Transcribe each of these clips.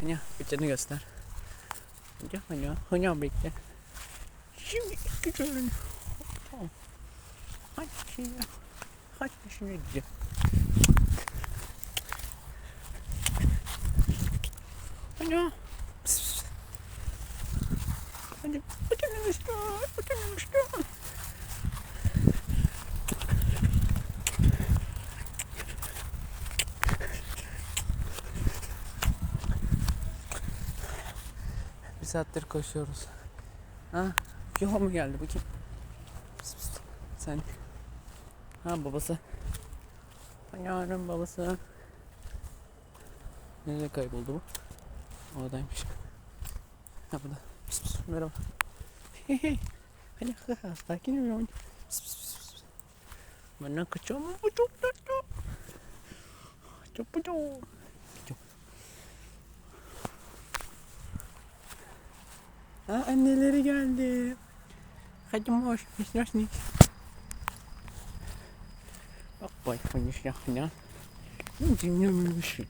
Hanya bıçağını göster. Hanya hanya hanya bekle. Şimdi gidiyorum. Tamam. Hadi şimdi. Hadi şimdi. Pıs, pıs. Hadi bıçağını göster. Bıçağını göster. Saattir koşuyoruz. Ha, Yoha mu geldi bakayım? Pıs pıs. Sen. Ha babası. Yarın babası. Nereye kayboldu bu? Oradaymış. Ha burada. Pıs pıs. Merhaba. Hey hey. Hani ha. Sakin ol. Pıs pıs pıs. Benden kaçıyor mu? Bu çok tatlı. Çok çok. Ha anneleri geldi. Hadi hoş. Hoş hoş. Bak bak konuş ya. Ne dinlememişsin.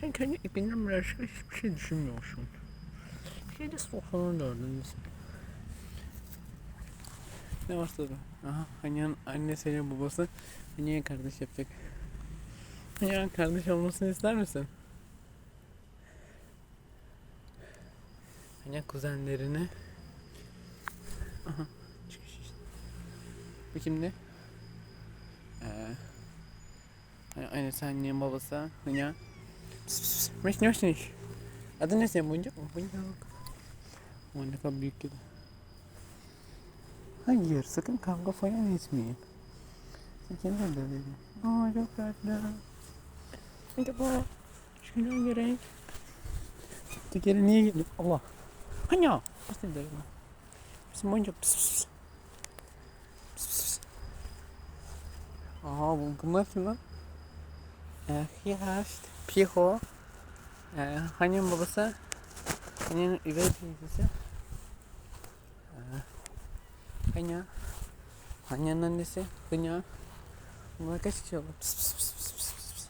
Sen kendi ipinden başka hiçbir şey düşünmüyorsun. Bir de sofranın dördündesin. Ne varsa da. Aha Hanya'nın annesiyle babası Hanya'ya kardeş yapacak. Hanya'nın kardeş olmasını ister misin? Hanya kuzenlerini Aha çıkış işte. Bu kimdi? Ee, Hanya annesi annenin babası pıs. Meş ne meş Adı ne senin boyuncak mı? Boyuncak. O ne kadar büyük kedi. Hayır sakın kavga falan etmeyin. Sen de öyle. Aa çok tatlı. Acaba şuna gerek. Tekeri niye geldi? Allah. Hanya. Nasıl derim? Bizim boyuncak pıs pıs pıs. Pıs. Aa bu, bunlar kim lan? Ya işte. Piho. Ee, Hanya'nın babası. Hanya'nın üvey teyzesi. Ee, Hanya. Hanya'nın annesi. Hanya. Bunlar kaç kişi oldu? Pıs pıs pıs pıs pıs.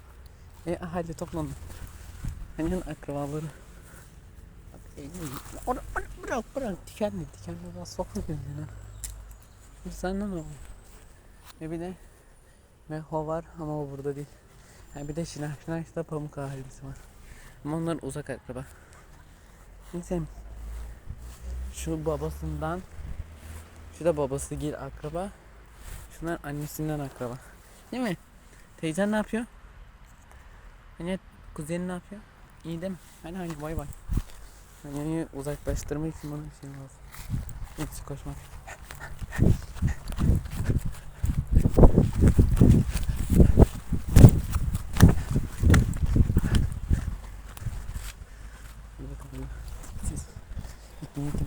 E hadi toplanın. Hanya'nın akrabaları. E, Onu, onu bırak bırak dikenli dikenli daha sokma kendine. Senden ne? Ve bir de Meho var ama o burada değil. Ha bir de Şinar Şinar'da pamuk ailesi var. Ama onlar uzak akraba. Neyse. Şu babasından şu da babası gel akraba. Şunlar annesinden akraba. Değil mi? Teyzen ne yapıyor? Hani kuzenin ne yapıyor? İyi değil mi? Hani hani bay bay. Hani uzaklaştırmak için bana bir şey lazım. Neyse koşmak. Siz. Gittin gittin.